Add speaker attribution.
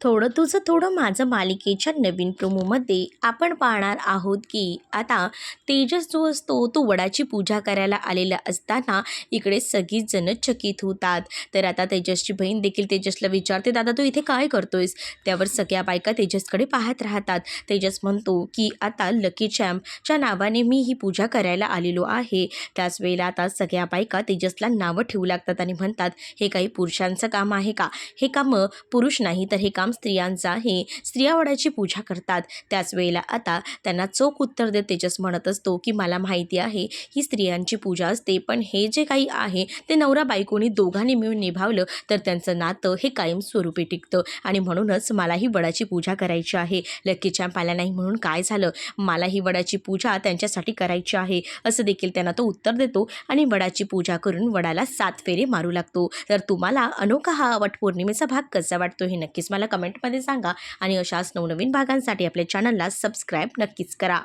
Speaker 1: थोडं तुझं थोडं माझं मालिकेच्या नवीन प्रोमोमध्ये आपण पाहणार आहोत की आता तेजस जो असतो तो वडाची पूजा करायला आलेला असताना इकडे सगळीजणं चकित होतात. तर आता तेजसची बहीण देखील तेजसला विचारते दादा तू इथे काय करतोयस? त्यावर सगळ्या बायका तेजसकडे पाहत राहतात. तेजस म्हणतो की आता लकी चॅम्पच्या नावाने मी ही पूजा करायला आलेलो आहे. त्याच वेळेला आता सगळ्या बायका तेजसला नावं ठेवू लागतात आणि म्हणतात हे काही पुरुषांचं काम आहे का? हे काम पुरुष नाही तर हे काम स्त्रियांचं आहे स्त्रिया वडाची पूजा करतात. त्याच वेळेला आता त्यांना चोख उत्तर देत तेजस म्हणत असतो की मला माहिती आहे ही स्त्रियांची पूजा असते पण हे जे काही आहे ते नवरा बायकोनी दोघांनी मिळून निभावलं तर त्यांचं नातं हे कायमस्वरूपी टिकतं. आणि म्हणूनच मलाही वडाची पूजा करायची आहे. लकी चॅम्प नाही म्हणून काय झालं? मला ही वडाची पूजा त्यांच्यासाठी करायची आहे. असं देखील त्यांना तो उत्तर देतो आणि वडाची पूजा करून वडाला सात फेरे मारू लागतो. तर तुम्हाला अनोखा हा वटपौर्णिमेचा भाग कसा वाटतो हे नक्कीच मला कमेंटमध्ये सांगा. आणि अशाच नवनवीन भागांसाठी आपल्या चॅनलला सबस्क्राईब नक्कीच करा.